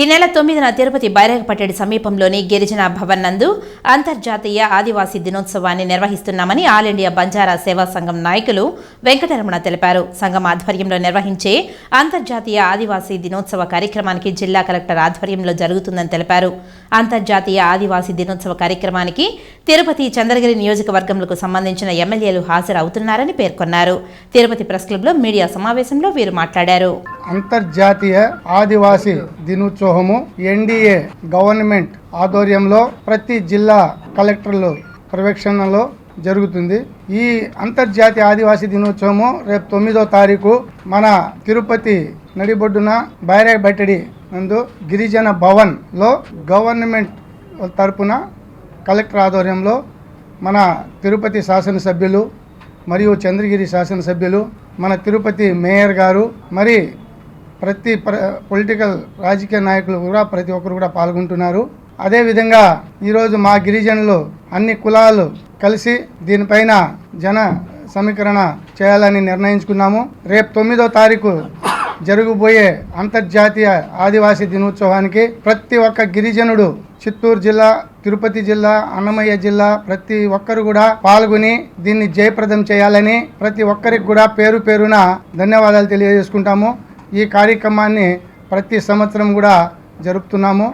ఈ నెల తొమ్మిదిన తిరుపతి బైరగపట్టడి సమీపంలోని గిరిజన భవన్ నందు అంతర్జాతీయ ఆదివాసీ దినోత్సవాన్ని నిర్వహిస్తున్నామని ఆల్ ఇండియా బంజారా సేవా సంఘం నాయకులు వెంకటరమణ తెలిపారు. సంఘం ఆధ్వర్యంలో నిర్వహించే అంతర్జాతీయ ఆదివాసీ దినోత్సవ కార్యక్రమానికి జిల్లా కలెక్టర్ ఆధ్వర్యంలో జరుగుతుందని తెలిపారు. అంతర్జాతీయ ఆదివాసీ దినోత్సవ కార్యక్రమానికి తిరుపతి చంద్రగిరి నియోజకవర్గంలకు సంబంధించిన ఎమ్మెల్యేలు హాజరవుతున్నారని పేర్కొన్నారు. తిరుపతి ప్రెస్ క్లబ్లో మీడియా సమావేశంలో వీరు మాట్లాడారు. అంతర్జాతీయ ఆదివాసీ దినోత్సవము ఎన్డీఏ గవర్నమెంట్ ఆధ్వర్యంలో ప్రతి జిల్లా కలెక్టర్లు పర్యవేక్షణలో జరుగుతుంది. ఈ అంతర్జాతీయ ఆదివాసీ దినోత్సవము రేపు తొమ్మిదో తారీఖు మన తిరుపతి నడిబొడ్డున బైరాయ్ నందు గిరిజన భవన్లో గవర్నమెంట్ తరపున కలెక్టర్ ఆధ్వర్యంలో మన తిరుపతి శాసనసభ్యులు మరియు చంద్రగిరి శాసనసభ్యులు మన తిరుపతి మేయర్ గారు మరి ప్రతి పొలిటికల్ రాజకీయ నాయకులు కూడా ప్రతి ఒక్కరు కూడా పాల్గొంటున్నారు. అదేవిధంగా ఈరోజు మా గిరిజనులు అన్ని కులాలు కలిసి దీనిపైన జన సమీకరణ చేయాలని నిర్ణయించుకున్నాము. రేపు తొమ్మిదో తారీఖు జరగబోయే అంతర్జాతీయ ఆదివాసీ దినోత్సవానికి ప్రతి ఒక్క గిరిజనుడు చిత్తూరు జిల్లా తిరుపతి జిల్లా అన్నమయ్య జిల్లా ప్రతి ఒక్కరు కూడా పాల్గొని దీన్ని జయప్రదం చేయాలని ప్రతి ఒక్కరికి కూడా పేరు పేరున ధన్యవాదాలు తెలియజేసుకుంటాము. ఈ కార్యక్రమాన్ని ప్రతి సంవత్సరం కూడా జరుపుతున్నాము.